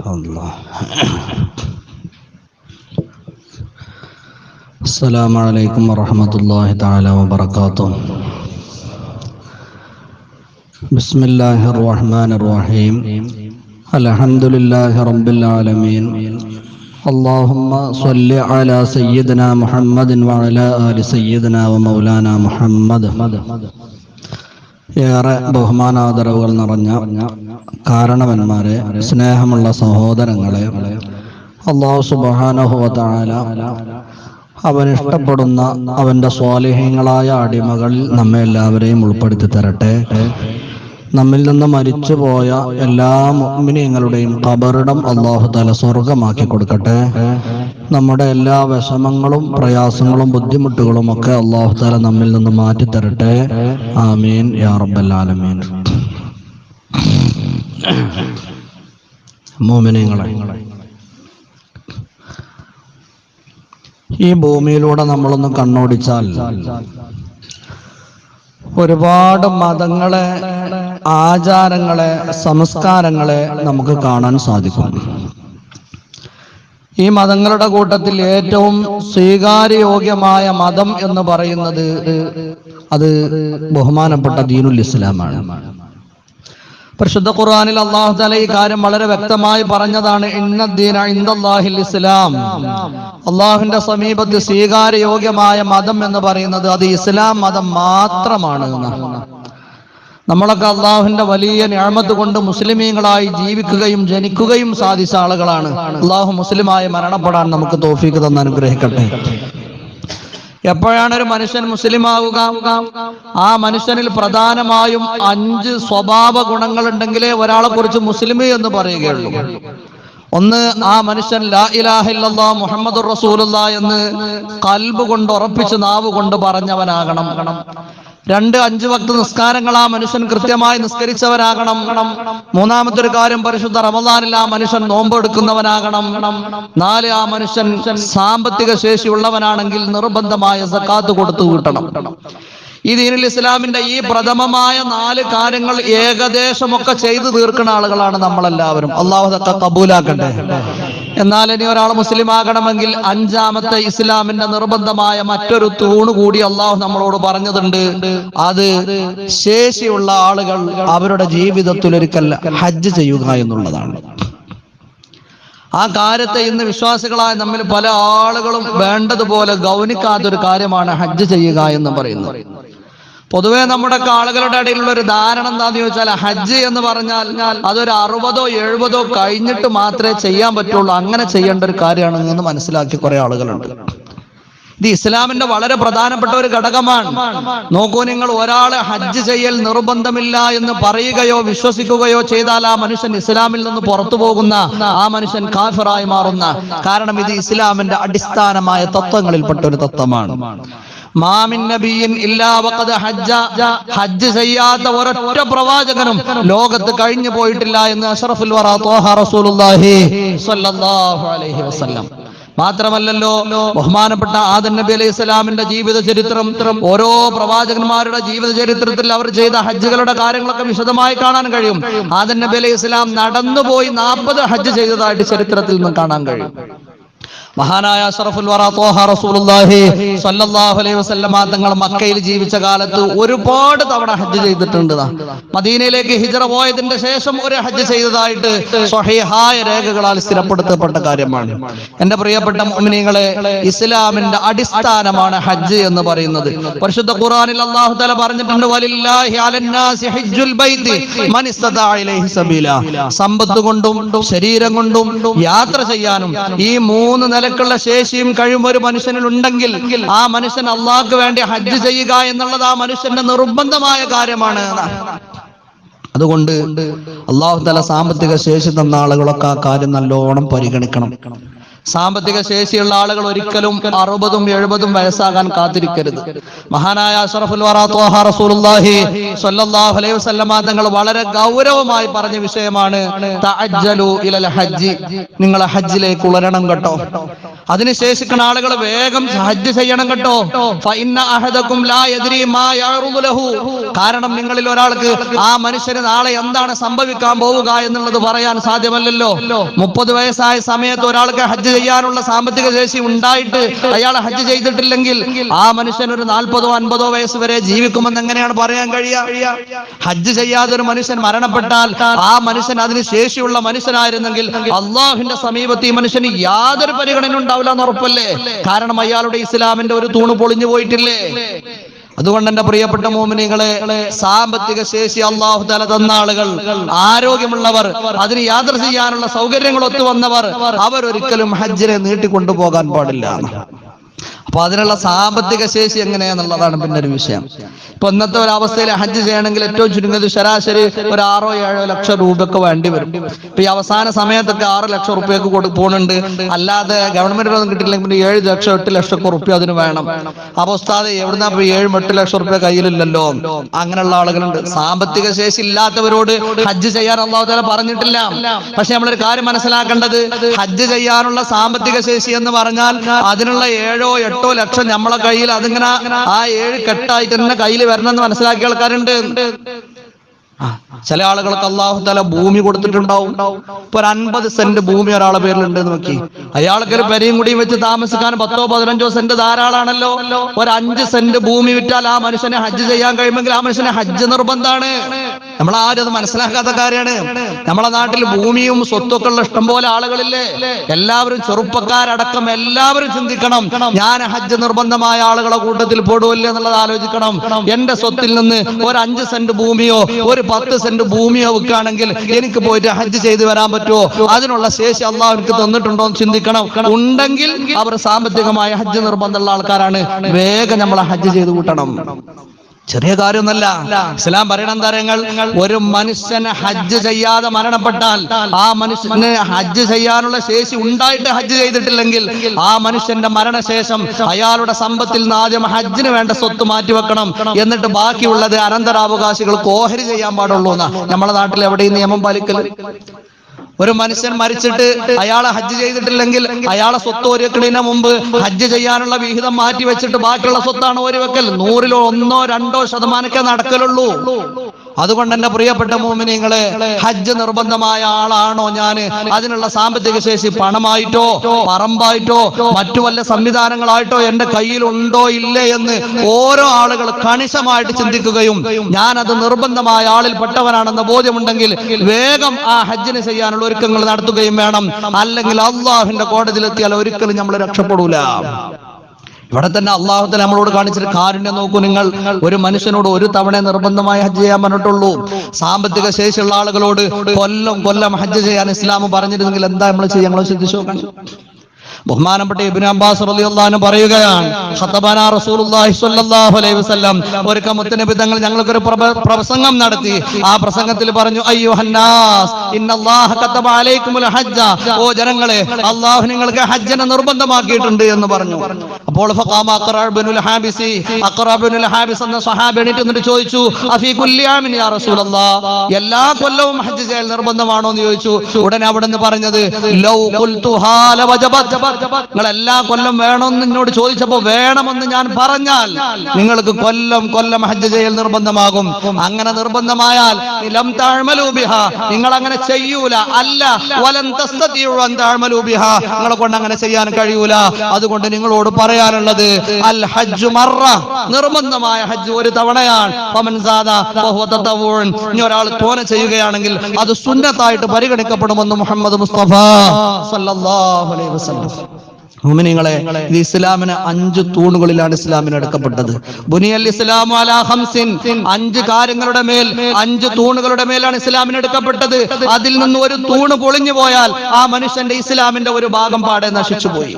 الله. السلام عليكم ورحمة الله تعالى وبركاته. بسم الله الرحمن الرحيم. الحمد لله رب العالمين. اللهم صل على سيدنا محمد وعلى آل سيدنا ومولانا محمد. ഏറെ ബഹുമാനാദരവുകൾ നിറഞ്ഞ കാരണവന്മാരെ സ്നേഹമുള്ള സഹോദരങ്ങളെ അള്ളാഹു സുബാനഹുല അവൻ ഇഷ്ടപ്പെടുന്ന അവന്റെ സ്വാലിഹ്യങ്ങളായ അടിമകളിൽ നമ്മെ എല്ലാവരെയും ഉൾപ്പെടുത്തി തരട്ടെ. നമ്മിൽ നിന്ന് മരിച്ചുപോയ എല്ലാ മുഅ്മിനീങ്ങളുടെയും കബറിടം അള്ളാഹു തല സ്വർഗമാക്കി കൊടുക്കട്ടെ. നമ്മുടെ എല്ലാ വിഷമങ്ങളും പ്രയാസങ്ങളും ബുദ്ധിമുട്ടുകളും ഒക്കെ അള്ളാഹു തല നമ്മിൽ നിന്ന് മാറ്റി തരട്ടെ ആമീൻ യാ മോമിനങ്ങളെ ഈ ഭൂമിയിലൂടെ നമ്മളൊന്ന് കണ്ണോടിച്ചാൽ ഒരുപാട് മതങ്ങളെ ആചാരങ്ങളെ സംസ്കാരങ്ങളെ നമുക്ക് കാണാൻ സാധിക്കും. ഈ മതങ്ങളുടെ കൂട്ടത്തിൽ ഏറ്റവും സ്വീകാര്യയോഗ്യമായ മതം എന്ന് പറയുന്നത് അത് ബഹുമാനപ്പെട്ട ദീനുൽ ഇസ്ലാമാണ്. പരിശുദ്ധ ഖുർആാനിൽ അള്ളാഹു തല ഈ കാര്യം വളരെ വ്യക്തമായി പറഞ്ഞതാണ് ഇസ്ലാം. അള്ളാഹുവിന്റെ സമീപത്ത് സ്വീകാര്യയോഗ്യമായ മതം എന്ന് പറയുന്നത് അത് ഇസ്ലാം മതം മാത്രമാണ് എന്നാണ്. നമ്മളൊക്കെ അള്ളാഹുവിന്റെ വലിയ ഞാമത്ത് കൊണ്ട് മുസ്ലിമീങ്ങളായി ജീവിക്കുകയും ജനിക്കുകയും സാധിച്ച ആളുകളാണ്. അള്ളാഹു മുസ്ലിമായി മരണപ്പെടാൻ നമുക്ക് തോഫീക്ക് തന്ന് അനുഗ്രഹിക്കട്ടെ. എപ്പോഴാണ് ഒരു മനുഷ്യൻ മുസ്ലിം ആവുക ആ മനുഷ്യനിൽ പ്രധാനമായും അഞ്ച് സ്വഭാവ ഗുണങ്ങൾ ഉണ്ടെങ്കിലേ ഒരാളെ കുറിച്ച് മുസ്ലിം എന്ന് പറയുകയുള്ളൂ. ഒന്ന് ആ മനുഷ്യൻ ലാ ഇലാഹ ഇല്ലല്ലാ മുഹമ്മദ് റസൂലുള്ള എന്ന് കൽബ് കൊണ്ട് ഉറപ്പിച്ച് നാവ് കൊണ്ട് പറഞ്ഞവനാകണം. രണ്ട് അഞ്ച് വക്ത നിസ്കാരങ്ങൾ ആ മനുഷ്യൻ കൃത്യമായി നിസ്കരിച്ചവരാകണം. മൂന്നാമത്തെ ഒരു കാര്യം പരിശുദ്ധ റമദാനിൽ ആ മനുഷ്യൻ നോമ്പെടുക്കുന്നവനാകണം. നാല് ആ മനുഷ്യൻ സാമ്പത്തിക ശേഷി ഉള്ളവനാണെങ്കിൽ നിർബന്ധമായ സക്കാത്ത് കൊടുത്തു കൂട്ടണം. ഈ ദീനിൽ ഇസ്ലാമിന്റെ ഈ പ്രഥമമായ നാല് കാര്യങ്ങൾ ഏകദേശമൊക്കെ ചെയ്തു തീർക്കുന്ന ആളുകളാണ് നമ്മളെല്ലാവരും. അള്ളാഹു കബൂലാക്കട്ടെ. എന്നാൽ ഇനി ഒരാൾ മുസ്ലിം ആകണമെങ്കിൽ അഞ്ചാമത്തെ ഇസ്ലാമിന്റെ നിർബന്ധമായ മറ്റൊരു തൂണ് കൂടി അള്ളാഹു നമ്മളോട് പറഞ്ഞതുണ്ട്. അത് ശേഷിയുള്ള ആളുകൾ അവരുടെ ജീവിതത്തിൽ ഒരിക്കൽ ഹജ്ജ് ചെയ്യുക എന്നുള്ളതാണ്. ആ കാര്യത്തെ ഇന്ന് വിശ്വാസികളായ നമ്മിൽ പല ആളുകളും വേണ്ടതുപോലെ ഗൗനിക്കാത്തൊരു കാര്യമാണ് ഹജ്ജ് ചെയ്യുക എന്ന് പറയുന്നത്. പൊതുവെ നമ്മുടെ ആളുകളുടെ ഇടയിലുള്ള ഒരു ധാരണ എന്താന്ന് ചോദിച്ചാൽ ഹജ്ജ് എന്ന് പറഞ്ഞാൽ അതൊരു അറുപതോ എഴുപതോ കഴിഞ്ഞിട്ട് മാത്രമേ ചെയ്യാൻ പറ്റുള്ളൂ. അങ്ങനെ ചെയ്യേണ്ട ഒരു കാര്യമാണ് എന്ന് മനസ്സിലാക്കി കുറെ ആളുകളുണ്ട്. ഇത് ഇസ്ലാമിന്റെ വളരെ പ്രധാനപ്പെട്ട ഒരു ഘടകമാണ്. നോക്കൂ നിങ്ങൾ ഒരാളെ ഹജ്ജ് ചെയ്യൽ നിർബന്ധമില്ല എന്ന് പറയുകയോ വിശ്വസിക്കുകയോ ചെയ്താൽ ആ മനുഷ്യൻ ഇസ്ലാമിൽ നിന്ന് പുറത്തു പോകുന്ന ആ മനുഷ്യൻ കാഫിറായി മാറുന്ന. കാരണം ഇത് ഇസ്ലാമിന്റെ അടിസ്ഥാനമായ തത്വങ്ങളിൽപ്പെട്ട ഒരു തത്വമാണ്. ഇല്ലാ ഹജ്ജ. ഹജ്ജ് ചെയ്യാത്ത ഒരൊറ്റ പ്രവാചകനും ലോകത്ത് കഴിഞ്ഞു പോയിട്ടില്ല എന്ന് അഷ്റഫുൽ റസൂലുള്ളാഹി സ്വല്ലല്ലാഹു അലൈഹി വസല്ലം. മാത്രമല്ലല്ലോ ബഹുമാനപ്പെട്ട ആദൻ നബി അലൈഹി സ്വലാമിന്റെ ജീവിത ചരിത്രം ഓരോ പ്രവാചകന്മാരുടെ ജീവിത ചരിത്രത്തിൽ അവർ ചെയ്ത ഹജ്ജുകളുടെ കാര്യങ്ങളൊക്കെ വിശദമായി കാണാൻ കഴിയും. ആദൻ നബി അലൈഹി സ്വലാം നടന്നുപോയി നാൽപ്പത് ഹജ്ജ് ചെയ്തതായിട്ട് ചരിത്രത്തിൽ നിന്ന് കാണാൻ കഴിയും. മഹാനായ അഷറഫുൽ തങ്ങൾ മക്കയിൽ ജീവിച്ച കാലത്ത് ഒരുപാട് തവണ ഹജ്ജ് ചെയ്തിട്ടുണ്ട്. മദീനയിലേക്ക് ഹിജറ പോയതിന്റെ ശേഷം ഒരു ഹജ്ജ് ചെയ്തതായിട്ട് സ്വഹീഹായ രേഖകളാൽ സ്ഥിരപ്പെടുത്തപ്പെട്ട കാര്യമാണ്. എന്റെ പ്രിയപ്പെട്ട മുഅ്മിനീങ്ങളെ ഇസ്ലാമിന്റെ അടിസ്ഥാനമാണ് ഹജ്ജ് എന്ന് പറയുന്നത്. പരിശുദ്ധ ഖുർആനിൽ അല്ലാഹു തആല പറഞ്ഞിട്ടുണ്ട് വലില്ലാഹി അലന്നാസി ഹജ്ജുൽ ബൈത്തി മൻ ഇസ്തതാ ഇലൈഹി സബീല. സമ്പത്ത് കൊണ്ടും ശരീരം കൊണ്ടും യാത്ര ചെയ്യാനും ഈ മൂന്ന് നിലക്കുള്ള ശേഷിയും കഴിവും ഒരു മനുഷ്യനിൽ ഉണ്ടെങ്കിൽ ആ മനുഷ്യൻ അള്ളാഹ്ക്ക് വേണ്ടി ഹജ്ജ് ചെയ്യുക എന്നുള്ളത് ആ മനുഷ്യന്റെ നിർബന്ധമായ കാര്യമാണ്. അതുകൊണ്ട് അള്ളാഹു തല സാമ്പത്തിക ശേഷി തന്ന ആളുകളൊക്കെ ആ കാര്യം നല്ലോണം പരിഗണിക്കണം. സാമ്പത്തിക ശേഷിയുള്ള ആളുകൾ ഒരിക്കലും അറുപതും എഴുപതും വയസ്സാകാൻ കാത്തിരിക്കരുത്. മഹാനായ അഷ്റഫുൽ റസൂലുള്ളാഹി അലൈഹി തങ്ങൾ വളരെ ഗൗരവമായി പറഞ്ഞ വിഷയമാണ് തഅജ്ജലു ഇലൽ നിങ്ങൾ ഹജ്ജിലേക്ക് ഉളരണം കേട്ടോ. അതിന് ശേഷിക്കുന്ന ആളുകൾ വേഗം ഹജ്ജ് ചെയ്യണം കേട്ടോ. ലാ മാ കാരണം നിങ്ങളിൽ ഒരാൾക്ക് ആ മനുഷ്യന് നാളെ എന്താണ് സംഭവിക്കാൻ പോവുക എന്നുള്ളത് പറയാൻ സാധ്യമല്ലല്ലോ. മുപ്പത് വയസ്സായ സമയത്ത് ഒരാൾക്ക് ഹജ്ജ് ചെയ്യാനുള്ള സാമ്പത്തിക ശേഷി ഉണ്ടായിട്ട് അയാൾ ഹജ്ജ് ചെയ്തിട്ടില്ലെങ്കിൽ ആ മനുഷ്യൻ ഒരു നാൽപ്പതോ അൻപതോ വയസ്സ് വരെ ജീവിക്കുമെന്ന് എങ്ങനെയാണ് പറയാൻ കഴിയാ ഹജ്ജ് ചെയ്യാതെ ഒരു മനുഷ്യൻ മരണപ്പെട്ടാൽ ആ മനുഷ്യൻ അതിന് ശേഷിയുള്ള മനുഷ്യനായിരുന്നെങ്കിൽ അള്ളാഹുവിന്റെ സമീപത്ത് ഈ മനുഷ്യന് യാതൊരു പരിഗണന ഉണ്ടാവില്ല എന്ന് ഉറപ്പല്ലേ? കാരണം അയാളുടെ ഇസ്ലാമിന്റെ ഒരു തൂണ് പൊളിഞ്ഞു പോയിട്ടില്ലേ? അതുകൊണ്ട് എന്റെ പ്രിയപ്പെട്ട മോമിനികളെ സാമ്പത്തിക ശേഷി അള്ളാഹു തല തന്ന ആളുകൾ ആരോഗ്യമുള്ളവർ അതിന് യാത്ര ചെയ്യാനുള്ള സൗകര്യങ്ങൾ ഒത്തു വന്നവർ അവരൊരിക്കലും ഹജ്ജിനെ നീട്ടിക്കൊണ്ടുപോകാൻ പാടില്ല. അപ്പൊ അതിനുള്ള സാമ്പത്തിക ശേഷി എങ്ങനെയാന്നുള്ളതാണ് പിന്നെ ഒരു വിഷയം. ഇപ്പൊ ഇന്നത്തെ അവസ്ഥയിൽ ഹജ്ജ് ചെയ്യണമെങ്കിൽ ഏറ്റവും ചുരുങ്ങിയത് ശരാശരി ഒരു ആറോ ഏഴോ ലക്ഷം രൂപയൊക്കെ വേണ്ടി വരും. ഇപ്പൊ ഈ അവസാന സമയത്തൊക്കെ ആറ് ലക്ഷം റുപ്യക്ക് പോകുന്നുണ്ട് അല്ലാതെ ഗവൺമെന്റ് ഒന്നും കിട്ടില്ലെങ്കിൽ പിന്നെ ഏഴ് ലക്ഷം എട്ട് ലക്ഷം ഒക്കെ റുപ്യ അതിന് വേണം. അപ്പൊ എവിടുന്നാ ഇപ്പൊ ഏഴും എട്ട് ലക്ഷം റുപ്യ കയ്യിലില്ലല്ലോ? അങ്ങനെയുള്ള ആളുകളുണ്ട്. സാമ്പത്തിക ശേഷി ഇല്ലാത്തവരോട് ഹജ്ജ് ചെയ്യാൻ അള്ളാഹു താല പറഞ്ഞിട്ടില്ല. പക്ഷെ നമ്മളൊരു കാര്യം മനസ്സിലാക്കേണ്ടത് ഹജ്ജ് ചെയ്യാനുള്ള സാമ്പത്തിക ശേഷി എന്ന് പറഞ്ഞാൽ അതിനുള്ള ഏഴോ എട്ടോ ലക്ഷം നമ്മളെ കയ്യിൽ അതിങ്ങനെ ആ ഏഴ് കെട്ടായിട്ട് തന്നെ കയ്യിൽ വരണം എന്ന് മനസ്സിലാക്കിയ ആൾക്കാരുണ്ട്. ചില ആളുകൾക്ക് അള്ളാഹു തല ഭൂമി കൊടുത്തിട്ടുണ്ടാവും. ഇപ്പൊ ഒരു അൻപത് സെന്റ് ഭൂമി ഒരാളെ പേരിലുണ്ട് നോക്കി. അയാൾക്ക് ഒരു പെരയും കൂടിയും വെച്ച് താമസിക്കാൻ പത്തോ പതിനഞ്ചോ സെന്റ് ധാരാളാണല്ലോ. ഒരു അഞ്ച് സെന്റ് ഭൂമി വിറ്റാൽ ആ മനുഷ്യനെ ഹജ്ജ് ചെയ്യാൻ കഴിയുമെങ്കിൽ ആ മനുഷ്യനെ ഹജ്ജ് നിർബന്ധമാണ് നമ്മൾ ആരും അത് മനസ്സിലാക്കാത്ത കാര്യമാണ്. നമ്മളെ നാട്ടിൽ ഭൂമിയും സ്വത്തൊക്കെ ഉള്ള ഇഷ്ടം പോലെ ആളുകളില്ലേ? എല്ലാവരും ചെറുപ്പക്കാരടക്കം എല്ലാവരും ചിന്തിക്കണം. ഞാൻ ഹജ്ജ് നിർബന്ധമായ ആളുകളെ കൂട്ടത്തിൽ പോടുവല്ലേ എന്നുള്ളത് ആലോചിക്കണം. എന്റെ സ്വത്തിൽ നിന്ന് ഒരു അഞ്ച് സെന്റ് ഭൂമിയോ ഒരു പത്ത് സെന്റ് ഭൂമിയോ വെക്കുകയാണെങ്കിൽ എനിക്ക് പോയിട്ട് ഹജ്ജ് ചെയ്തു വരാൻ പറ്റുമോ? അതിനുള്ള ശേഷി അള്ളാഹ് എനിക്ക് തന്നിട്ടുണ്ടോ എന്ന് ചിന്തിക്കണം. ഉണ്ടെങ്കിൽ അവർ സാമ്പത്തികമായ ഹജ്ജ് നിർബന്ധമുള്ള ആൾക്കാരാണ്. വേഗം നമ്മളെ ഹജ്ജ് ചെയ്ത് കൂട്ടണം. ചെറിയ കാര്യമൊന്നല്ല. ഇസ്ലാം പറയണം താരങ്ങൾ ഒരു മനുഷ്യന് ഹജ്ജ് ചെയ്യാതെ മരണപ്പെട്ടാൽ ആ മനുഷ്യന് ഹജ്ജ് ചെയ്യാനുള്ള ശേഷി ഉണ്ടായിട്ട് ഹജ്ജ് ചെയ്തിട്ടില്ലെങ്കിൽ ആ മനുഷ്യന്റെ മരണശേഷം അയാളുടെ സമ്പത്തിൽ ആദ്യം ഹജ്ജിന് വേണ്ട സ്വത്ത് മാറ്റിവെക്കണം എന്നിട്ട് ബാക്കിയുള്ളത് അനന്തരാവകാശികൾക്ക് ഓഹരി ചെയ്യാൻ പാടുള്ളൂ എന്നാ നമ്മളെ നാട്ടിൽ എവിടെയും നിയമം പാലിക്കൽ? ഒരു മനുഷ്യൻ മരിച്ചിട്ട് അയാളെ ഹജ്ജ് ചെയ്തിട്ടില്ലെങ്കിൽ അയാളെ സ്വത്ത് ഒരു വെക്കലിന് മുമ്പ് ഹജ്ജ് ചെയ്യാനുള്ള വിഹിതം മാറ്റി വെച്ചിട്ട് ബാക്കിയുള്ള സ്വത്താണ് ഒരു വെക്കൽ നൂറിലോ ഒന്നോ രണ്ടോ ശതമാനമൊക്കെ നടക്കലുള്ളൂ. അതുകൊണ്ട് എന്റെ പ്രിയപ്പെട്ട മോമിനിങ്ങളെ ഹജ്ജ് നിർബന്ധമായ ആളാണോ ഞാൻ? അതിനുള്ള സാമ്പത്തിക ശേഷി പണമായിട്ടോ പറമ്പായിട്ടോ മറ്റു വല്ല സംവിധാനങ്ങളായിട്ടോ എന്റെ കയ്യിൽ ഉണ്ടോ ഇല്ലേ എന്ന് ഓരോ ആളുകൾ കണിശമായിട്ട് ചിന്തിക്കുകയും ഞാൻ അത് നിർബന്ധമായ ആളിൽ പെട്ടവനാണെന്ന ബോധ്യമുണ്ടെങ്കിൽ വേഗം ആ ഹജ്ജിന് ചെയ്യാനുള്ള ഒരുക്കങ്ങൾ നടത്തുകയും വേണം. അല്ലെങ്കിൽ അള്ളാഹുവിന്റെ കോടതിയിലെത്തിയാൽ ഒരിക്കലും നമ്മൾ രക്ഷപ്പെടൂല. ഇവിടെ തന്നെ അള്ളാഹുത്തല നമ്മളോട് കാണിച്ചിട്ട് കാരുണ്യം നോക്കൂ നിങ്ങൾ. ഒരു മനുഷ്യനോട് ഒരു തവണ നിർബന്ധമായി ഹജ്ജ് ചെയ്യാൻ പറഞ്ഞിട്ടുള്ളൂ. സാമ്പത്തിക ശേഷിയുള്ള ആളുകളോട് കൊല്ലം കൊല്ലം ഹജ്ജ് ചെയ്യാൻ ഇസ്ലാം പറഞ്ഞിരുന്നെങ്കിൽ എന്താ നമ്മൾ ചെയ്യാൻ നോക്കണം ബഹുമാനപ്പെട്ട ഇബിൻ അബ്ബാസ് റളിയല്ലാഹു പറയുകയാണ് ഖത്തബന റസൂലുള്ളാഹി സ്വല്ലല്ലാഹു അലൈഹി വസല്ലം. ഒരിക്കൽ മുത്തനബി തങ്ങൾ ഞങ്ങൾക്കൊരു ഒരു പ്രസംഗം നടത്തി. ആ പ്രസംഗത്തിൽ പറഞ്ഞു അയ്യുഹന്നാസ് ഇന്നല്ലാഹ കതബ അലൈക്കുമുൽ ഹജ്ജ. ഓ ജനങ്ങളെ അല്ലാഹു നിങ്ങൾക്ക് ഹജ്ജിനെ നിർബന്ധമാക്കിയിട്ടുണ്ട് എന്ന് പറഞ്ഞു. അപ്പോൾ ഫഖാമ അഖറ ഇബ്നുൽ ഹാബിസി അഖറ ഇബ്നുൽ ഹാബിസ് എന്ന സ്വഹാബി എണീറ്റ് എന്നിട്ട് ചോദിച്ചു അഫീ കുല്ലി ആമിൻ യാ റസൂലല്ലാഹ് എല്ലാ കൊല്ലവും ഹജ്ജ് ചെയ്യൽ നിർബന്ധമാണോ എന്ന് ചോദിച്ചു. ഉടനെ അവിടെ നിന്ന് പറഞ്ഞത് ലൗ ഖുൽതുഹാ ലവജബത് നിങ്ങൾ എല്ലാ കൊല്ലം വേണമെന്ന് എന്നോട് ചോദിച്ചപ്പോ വേണമെന്ന് ഞാൻ പറഞ്ഞാൽ നിങ്ങൾക്ക് കൊല്ലം കൊല്ലം ഹജ്ജ് ചെയ്യൽ നിർബന്ധമാകും. അങ്ങനെ നിർബന്ധമായാൽ ലം താഴ്മലൂബിഹ ബിഹാ നിങ്ങൾ അങ്ങനെ ചെയ്യൂല. അല്ല വലം തസ്തതിഉ അൻ തഅമലൂ ബിഹാ നിങ്ങളെ കൊണ്ട് അങ്ങനെ ചെയ്യാൻ കഴിയൂല. അതുകൊണ്ട് നിങ്ങളോട് പറയാനുള്ളത് അൽ ഹജ്ജ് മറ നിർബന്ധമായ ഹജ്ജ് ഒരു തവണയാണ്. ഇനി ഒരാൾ തോന ചെയ്യുകയാണെങ്കിൽ അത് സുന്നത്തായിട്ട് പരിഗണിക്കപ്പെടുമെന്ന് മുഹമ്മദ് മുസ്തഫ സല്ലല്ലാഹു അലൈഹി വസല്ലം. മുഅ്മിനീങ്ങളെ ഇത് ഇസ്ലാമിന് അഞ്ച് തൂണുകളിലാണ് ഇസ്ലാമിന് എടുക്കപ്പെട്ടത്. ബുനിയൽ ഇസ്ലാമു അലാ ഹംസിൻ അഞ്ച് കാര്യങ്ങളുടെ മേൽ അഞ്ച് തൂണുകളുടെ മേലാണ് ഇസ്ലാമിന് എടുക്കപ്പെട്ടത്. അതിൽ നിന്ന് ഒരു തൂണ് പൊളിഞ്ഞു പോയാൽ ആ മനുഷ്യന്റെ ഇസ്ലാമിന്റെ ഒരു ഭാഗം പാടെ നശിച്ചു പോയി.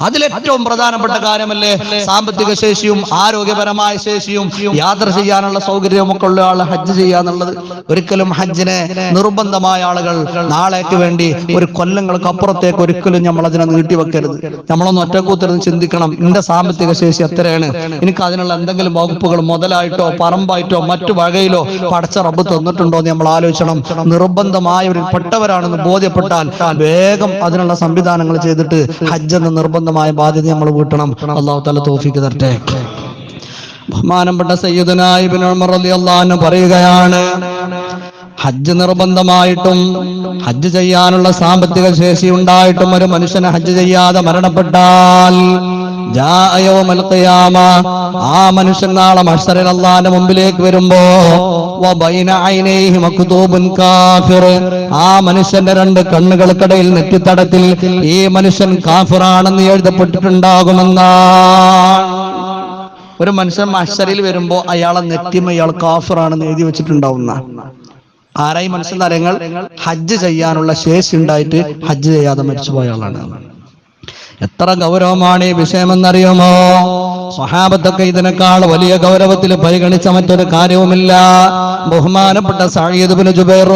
അതിലേറ്റവും പ്രധാനപ്പെട്ട കാര്യമല്ലേ? സാമ്പത്തിക ശേഷിയും ആരോഗ്യപരമായ ശേഷിയും യാത്ര ചെയ്യാനുള്ള സൗകര്യവും ഒക്കെ ഉള്ള ആൾ ഹജ്ജ് ചെയ്യാന്നുള്ളത് ഒരിക്കലും ഹജ്ജിനെ നിർബന്ധമായ ആളുകൾ നാളേക്ക് വേണ്ടി ഒരു കൊല്ലങ്ങൾക്ക് അപ്പുറത്തേക്ക് ഒരിക്കലും നമ്മൾ അതിനെ നീട്ടിവെക്കരുത് നമ്മളൊന്ന് ഒറ്റക്കൂത്തരുന്ന് ചിന്തിക്കണം എന്റെ സാമ്പത്തിക ശേഷി എത്രയാണ്? എനിക്ക് അതിനുള്ള എന്തെങ്കിലും വകുപ്പുകൾ മുതലായിട്ടോ പറമ്പായിട്ടോ മറ്റു വകയിലോ പടച്ച റബ്ബ് തന്നിട്ടുണ്ടോ എന്ന് നമ്മൾ ആലോചിക്കണം. നിർബന്ധമായ ഒരു പെട്ടവരാണെന്ന് ബോധ്യപ്പെട്ടാൽ വേഗം അതിനുള്ള സംവിധാനങ്ങൾ ചെയ്തിട്ട് ഹജ്ജ് എന്ന നിർബന്ധമായ ബാധ്യത നമ്മൾ വീട്ടണം. അള്ളാഹു തല തോഫിക്ക് തരട്ടെ. ബഹുമാനപ്പെട്ട സയ്യിദുനായി അള്ളാഹു പറയുകയാണ് ഹജ്ജ് നിർബന്ധമായിട്ടും ഹജ്ജ് ചെയ്യാനുള്ള സാമ്പത്തിക ശേഷി ഉണ്ടായിട്ടും ഒരു മനുഷ്യനെ ഹജ്ജ് ചെയ്യാതെ മരണപ്പെട്ടാൽ ആ മനുഷ്യൻ നാളെ മഹ്ശറിൽ അള്ളാന്റെ മുമ്പിലേക്ക് വരുമ്പോ ആ മനുഷ്യന്റെ രണ്ട് കണ്ണുകൾക്കിടയിൽ നെറ്റിത്തടത്തിൽ ഈ മനുഷ്യൻ കാഫിറാണെന്ന് എഴുതപ്പെട്ടിട്ടുണ്ടാകുമെന്നാണ്. ഒരു മനുഷ്യൻ മഷറിൽ വരുമ്പോ അയാളെ നെറ്റിമ ഇയാൾ കാഫിറാണെന്ന് എഴുതി വെച്ചിട്ടുണ്ടാവുന്ന. ആരായി മനുഷ്യൻ നരങ്ങൾ ഹജ്ജ് ചെയ്യാനുള്ള ശേഷി ഉണ്ടായിട്ട് ഹജ്ജ് ചെയ്യാതെ മരിച്ചുപോയ ആളാണ്. എത്ര ഗൗരവമാണ് ഈ വിഷയമെന്നറിയുമോ? സ്വഹാബത്തൊക്കെ ഇതിനേക്കാൾ വലിയ ഗൗരവത്തിൽ പരിഗണിച്ച മറ്റൊരു കാര്യവുമില്ല. ബഹുമാനപ്പെട്ട സാഹിദ്ബിന് ജുബൈർ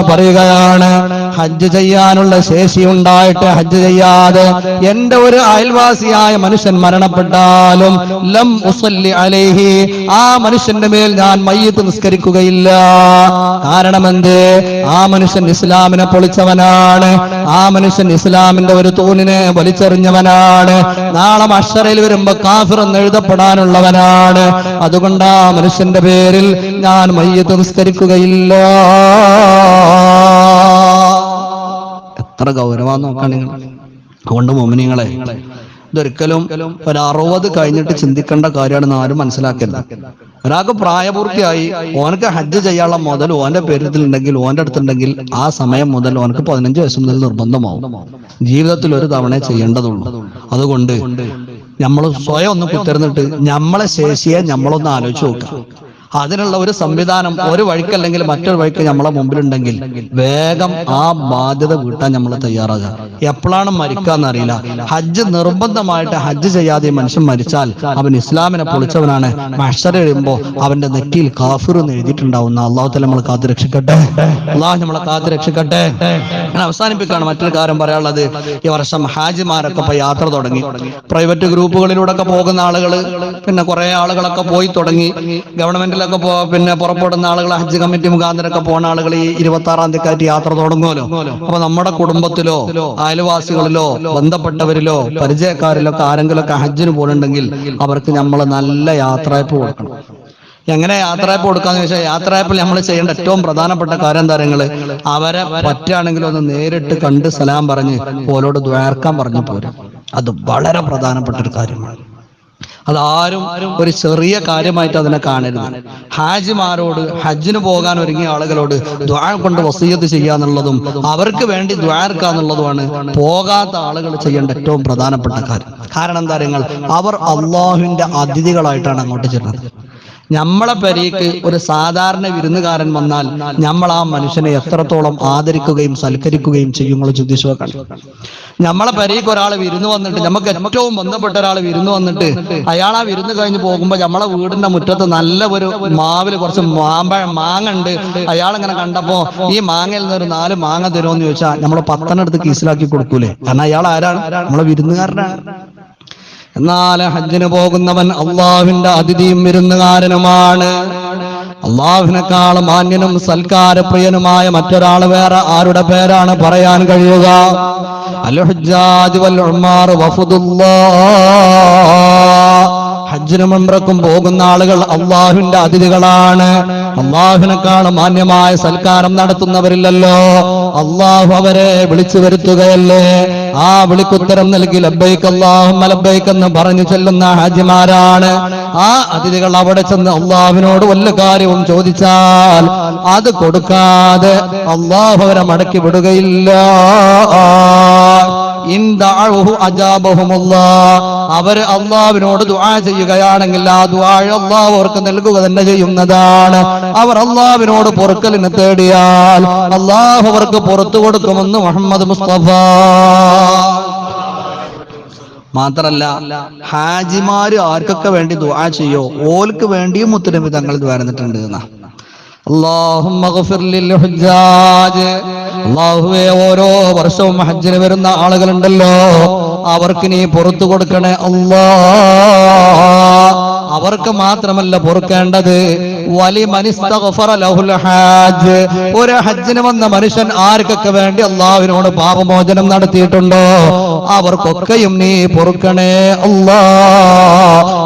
പറയുകയാണ് ഹജ്ജ് ചെയ്യാനുള്ള ശേഷി ഉണ്ടായിട്ട് ഹജ്ജ് ചെയ്യാതെ എന്റെ ഒരു അയൽവാസിയായ മനുഷ്യൻ മരണപ്പെട്ടാലും ലം ഉസല്ലി അലൈഹി ആ മനുഷ്യന്റെ മേൽ ഞാൻ മയ്യത്ത് നിസ്കരിക്കുകയില്ല. കാരണമെന്ത്? ആ മനുഷ്യൻ ഇസ്ലാമിനെ പൊളിച്ചവനാണ്. ആ മനുഷ്യൻ ഇസ്ലാമിന്റെ ഒരു തൂണിനെ വലിച്ചെറിഞ്ഞവനാണ്. നാളെ അക്ഷരയിൽ വരുമ്പോ കാഫിർ എന്ന് എഴുതപ്പെടാനുള്ളവനാണ്. അതുകൊണ്ട് ആ മനുഷ്യന്റെ പേരിൽ ഞാൻ മയ്യത്ത് നിസ്കരിക്കുകയില്ല. എത്ര ഗൗരവാന്ന് നോക്കാണ് നിങ്ങൾ. അതുകൊണ്ട് മോമിനിങ്ങളെ ഇതൊരിക്കലും ഒരു അറുപത് കഴിഞ്ഞിട്ട് ചിന്തിക്കേണ്ട കാര്യമാണെന്ന് ആരും മനസ്സിലാക്കില്ല ഒരാൾക്ക് പ്രായപൂർത്തിയായി ഓനക്ക് ഹജ്ജ് ചെയ്യാനുള്ള മുതൽ ഓന്റെ പേരിൽ ഉണ്ടെങ്കിൽ ഓന്റെ അടുത്തുണ്ടെങ്കിൽ ആ സമയം മുതൽ ഓനക്ക് പതിനഞ്ച് വയസ്സ് മുതൽ നിർബന്ധമാവും. ജീവിതത്തിൽ ഒരു തവണ ചെയ്യേണ്ടതുള്ളൂ. അതുകൊണ്ട് നമ്മൾ സ്വയം ഒന്ന് കുത്തിരുന്നിട്ട് നമ്മളെ ശേഷിയെ നമ്മളൊന്ന് ആലോചിച്ച് നോക്കുക. അതിനുള്ള ഒരു സംവിധാനം ഒരു വഴിക്കല്ലെങ്കിൽ മറ്റൊരു വഴിക്ക് നമ്മളെ മുമ്പിലുണ്ടെങ്കിൽ വേഗം ആ ബാധ്യത വീട്ടാൻ നമ്മൾ തയ്യാറാകുക. എപ്പോഴാണ് മരിക്കാന്ന് അറിയില്ല ഹജ്ജ് നിർബന്ധമായിട്ട് ഹജ്ജ് ചെയ്യാതെ മനുഷ്യൻ മരിച്ചാൽ അവൻ ഇസ്ലാമിനെ പൊളിച്ചവനാണ്. മഷർ എഴുമ്പോ അവന്റെ നെറ്റിയിൽ കാഫിർ എന്ന് എഴുതിയിട്ടുണ്ടാവുന്ന അള്ളാഹുത്തല നമ്മളെ കാത്തു രക്ഷിക്കട്ടെ. അള്ളാഹു നമ്മളെ കാത്തു രക്ഷിക്കട്ടെ. ഞാൻ അവസാനിപ്പിക്കാണ് മറ്റൊരു കാര്യം പറയാനുള്ളത്. ഈ വർഷം ഹാജിമാരൊക്കെ ഇപ്പൊ യാത്ര തുടങ്ങി. പ്രൈവറ്റ് ഗ്രൂപ്പുകളിലൂടെ ഒക്കെ പോകുന്ന ആളുകൾ പിന്നെ കുറെ ആളുകളൊക്കെ പോയി തുടങ്ങി. ഗവൺമെന്റിലൊക്കെ പോ പിന്നെ പുറപ്പെടുന്ന ആളുകൾ ഹജ്ജ് കമ്മിറ്റി മുഖാന്തരമൊക്കെ പോണ ആളുകൾ ഈ ഇരുപത്തി ആറാം തീയതി യാത്ര തുടങ്ങുമല്ലോ. അപ്പൊ നമ്മുടെ കുടുംബത്തിലോ അയൽവാസികളിലോ ബന്ധപ്പെട്ടവരിലോ പരിചയക്കാരിലോ ഒക്കെ ആരെങ്കിലും ഒക്കെ ഹജ്ജിന് പോകുന്നുണ്ടെങ്കിൽ അവർക്ക് നമ്മൾ നല്ല യാത്രയപ്പ് കൊടുക്കണം. എങ്ങനെ യാത്രയപ്പ് കൊടുക്കാന്ന് ചോദിച്ചാൽ യാത്രയപ്പിൽ നമ്മൾ ചെയ്യേണ്ട ഏറ്റവും പ്രധാനപ്പെട്ട കാര്യം താരങ്ങൾ അവരെ പറ്റുകയാണെങ്കിൽ ഒന്ന് നേരിട്ട് കണ്ട് സലാം പറഞ്ഞ് ഓലോട് ദ്വേർക്കാൻ പറഞ്ഞു പോരും. അത് വളരെ പ്രധാനപ്പെട്ട ഒരു കാര്യമാണ്. അതാരും ഒരു ചെറിയ കാര്യമായിട്ട് അതിനെ കാണരുത്. ഹാജിമാരോട് ഹജ്ജിന് പോകാൻ ഒരുങ്ങിയ ആളുകളോട് ദ്വാര കൊണ്ട് വസീയത്ത് ചെയ്യാന്നുള്ളതും അവർക്ക് വേണ്ടി ദ്വാർക്കാന്നുള്ളതുമാണ് പോകാത്ത ആളുകൾ ചെയ്യേണ്ട ഏറ്റവും പ്രധാനപ്പെട്ട കാര്യം. കാരണം എന്താ അവർ അള്ളാഹുവിന്റെ അതിഥികളായിട്ടാണ് അങ്ങോട്ട് ചെല്ലുന്നത്. നമ്മളെ പരിക്ക് ഒരു സാധാരണ വിരുന്നുകാരൻ വന്നാൽ നമ്മൾ ആ മനുഷ്യനെ എത്രത്തോളം ആദരിക്കുകയും സൽക്കരിക്കുകയും ചെയ്യും നിങ്ങൾ ചിന്തിച്ചു നമ്മളെ പരിക്ക് ഒരാൾ വിരുന്ന് വന്നിട്ട് നമുക്ക് ഏറ്റവും ബന്ധപ്പെട്ട ഒരാൾ വിരുന്ന് വന്നിട്ട് അയാൾ ആ വിരുന്ന് കഴിഞ്ഞ് പോകുമ്പോൾ നമ്മളെ വീടിന്റെ മുറ്റത്ത് നല്ല ഒരു മാവിൽ കുറച്ച് മാമ്പഴം മാങ്ങ ഉണ്ട്. അയാൾ ഇങ്ങനെ കണ്ടപ്പോ ഈ മാങ്ങയിൽ നിന്ന് ഒരു നാല് മാങ്ങ തരുമോ എന്ന് ചോദിച്ചാൽ നമ്മൾ പത്തനെടുത്ത് കീസിലാക്കി കൊടുക്കൂലേ? കാരണം അയാൾ ആരാണ്? നമ്മളെ വിരുന്നുകാരനാണ്. എന്നാൽ ഹജ്ജിന് പോകുന്നവൻ അള്ളാഹുവിന്റെ അതിഥിയും വിരുന്നുകാരനുമാണ് അള്ളാഹുവിനേക്കാൾ മാന്യനും സൽക്കാരപ്രിയനുമായ മറ്റൊരാൾ വേറെ ആരുടെ പേരാണ് പറയാൻ കഴിയുക? അൽ ഹജ്ജാജ് വൽ ഉമാർ വഫുദുല്ലാഹ് ഹജ്ജിനും അമ്രക്കും പോകുന്ന ആളുകൾ അള്ളാഹുവിന്റെ അതിഥികളാണ്. അള്ളാഹുവിനെക്കാണ് മാന്യമായ സൽക്കാരം നടത്തുന്നവരില്ലല്ലോ. അള്ളാഹു അവരെ വിളിച്ചു വരുത്തുകയല്ലേ? ആ വിളിക്കുത്തരം നൽകി ലബൈക്ക് അള്ളാഹും ലബൈക്ക് എന്ന് പറഞ്ഞു ചെല്ലുന്ന ഹാജിമാരാണ്. ആ അതിഥികൾ അവിടെ ചെന്ന് അള്ളാഹുവിനോട് വല്ല കാര്യവും ചോദിച്ചാൽ അത് കൊടുക്കാതെ അള്ളാഹു അവരെ മടക്കി വിടുകയില്ല. ഇൻ ദഅഉഹു അജാബഹുമുല്ലാ. അവര് അള്ളാഹുവിനോട് ദുആ ചെയ്യുകയാണെങ്കിൽ ആ ദുആ അള്ളാഹു അവർക്ക് നൽകുക തന്നെ ചെയ്യുന്നതാണ് അവർ അള്ളാഹുവിനോട് പൊറുക്കലിന് തേടിയാൽ അള്ളാഹു അവർക്ക് പുറത്തു കൊടുക്കുമെന്ന് മുഹമ്മദ് മുസ്തഫ മാത്രല്ല ഹാജിമാര് ആർക്കൊക്കെ വേണ്ടി ദുആ ചെയ്യോ ഓൽക്ക് വേണ്ടിയും മുത്തുനബി തങ്ങൾ ദ്വാരന്നിട്ടുണ്ട് എന്നാ اللهم اغفر للحجاج അള്ളാഹുവെ ഓരോ വർഷവും ഹജ്ജിന് വരുന്ന ആളുകളുണ്ടല്ലോ. അവർക്ക് നീ പുറത്തു കൊടുക്കണേ അല്ലാ അവർക്ക് മാത്രമല്ല പൊറുക്കേണ്ടത്. വലി ഹാജ്. ഒരു വന്ന മനുഷ്യൻ ആർക്കൊക്കെ വേണ്ടി അള്ളാഹുവിനോട് പാപമോചനം നടത്തിയിട്ടുണ്ടോ? അവർക്കൊക്കെയും നീ പൊറുക്കണേ അല്ലാ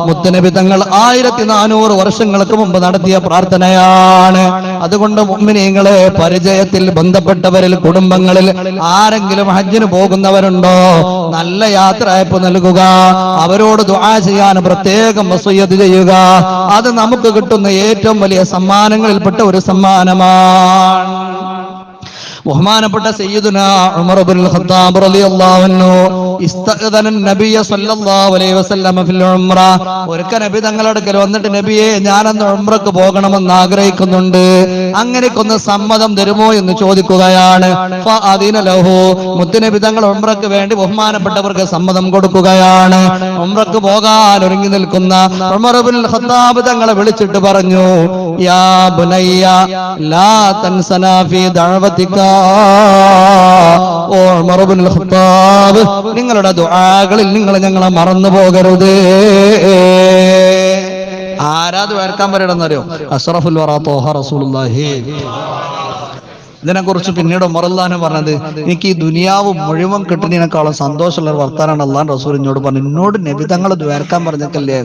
മുത്തനബി തങ്ങൾ ആയിരത്തി നാനൂറ് വർഷങ്ങൾക്ക് മുമ്പ് നടത്തിയ പ്രാർത്ഥനയാണ്. അതുകൊണ്ട് മുമ്മിനീങ്ങളെ പരിചയത്തിൽ ബന്ധപ്പെട്ടവരിൽ കുടുംബങ്ങളിൽ ആരെങ്കിലും ഹജ്ജിന് പോകുന്നവരുണ്ടോ? നല്ല യാത്രയപ്പ് നൽകുക. അവരോട് ദുആ ചെയ്യാൻ പ്രത്യേകം വസൂയത്ത് ചെയ്യുക. അത് നമുക്ക് കിട്ടുന്ന ഏറ്റവും വലിയ സമ്മാനങ്ങളിൽപ്പെട്ട ഒരു സമ്മാനമാണ്. ബഹുമാനപ്പെട്ട സയ്യിദുന ഉമർ ഇബ്നുൽ ഖത്താബ് റളിയല്ലാഹു അൻഹു ഒരിക്കൽ നബി തങ്ങളുടെ അടുക്കൽ വന്നിട്ട് നബിയെ ഞാനന്ന് ഉംറക്ക് പോകണമെന്ന് ആഗ്രഹിക്കുന്നുണ്ട്. അങ്ങനെയൊക്കൊന്ന് സമ്മതം തരുമോ എന്ന് ചോദിക്കുകയാണ്. ഫഅദിന ലഹു. മുത്തുനബി തങ്ങൾ ഉംറക്ക് വേണ്ടി ബഹുമാനപ്പെട്ടവർക്ക് സമ്മതം കൊടുക്കുകയാണ്. ഉംറക്ക് പോകാൻ ഒരുങ്ങി നിൽക്കുന്ന ഉമർ ഇബ്നുൽ ഖത്താബ് തങ്ങളെ വിളിച്ചിട്ട് പറഞ്ഞു യാ ബുനയ്യ ലാ ഫീ ദഅവതിക. ഓ ഖത്താബ് നിങ്ങളുടെ ദുആകളിൽ നിങ്ങൾ ഞങ്ങളെ മറന്നു പോകരുത്. ആരാത് വേർക്കാൻ പറയണമെന്നറിയോ അസ്റഫുൽ വറാ തോഹ റസൂലുള്ളാഹി. ഇതിനെക്കുറിച്ച് പിന്നീട് ഉമറല്ലാന്ന് പറഞ്ഞത് എനിക്ക് ഈ ദുനിയാവ് മുഴുവൻ കിട്ടുന്നതിനേക്കാളും സന്തോഷമുള്ള ഒരു വർത്താനാണ് അള്ളാൻ റസൂൽ എന്നോട് പറഞ്ഞു എന്നോട് നബിതങ്ങൾ ദ്വേർക്കാൻ പറഞ്ഞിട്ടില്ലേ?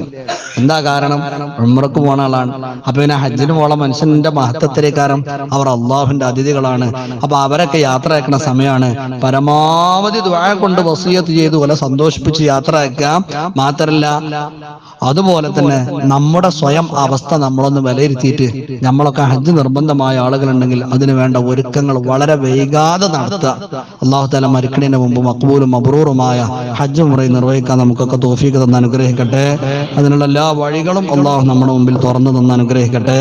എന്താ കാരണം? ഉമ്രക്ക് പോണ ആളാണ്. അപ്പൊ പിന്നെ ഹജ്ജിന് പോണ മനുഷ്യന്റെ മഹത്വത്തിലേക്കാരം അവർ അള്ളാഹുവിന്റെ അതിഥികളാണ്. അപ്പൊ അവരൊക്കെ യാത്ര അയക്കുന്ന സമയമാണ്. പരമാവധി ദ്വായ കൊണ്ട് വസീയത്ത് ചെയ്ത് പോലെ സന്തോഷിപ്പിച്ച് യാത്ര അയക്കാം മാത്രല്ല അതുപോലെ തന്നെ നമ്മുടെ സ്വയം അവസ്ഥ നമ്മളൊന്ന് വിലയിരുത്തിയിട്ട് നമ്മളൊക്കെ ഹജ്ജ് നിർബന്ധമായ ആളുകളുണ്ടെങ്കിൽ അതിന് വേണ്ട ഒരുക്കങ്ങൾ വളരെ വൈകാതെ നടത്തുക. അള്ളാഹു താല മരിക്കണതിന് മുമ്പ് മക്ബൂലും അബ്രൂറുമായ ഹജ്ജ് മുറയിൽ നിർവഹിക്കാൻ നമുക്കൊക്കെ തോഫീക്ക് തന്ന് അനുഗ്രഹിക്കട്ടെ. അതിനുള്ള എല്ലാ വഴികളും അള്ളാഹു നമ്മുടെ മുമ്പിൽ തുറന്നു തന്ന് അനുഗ്രഹിക്കട്ടെ.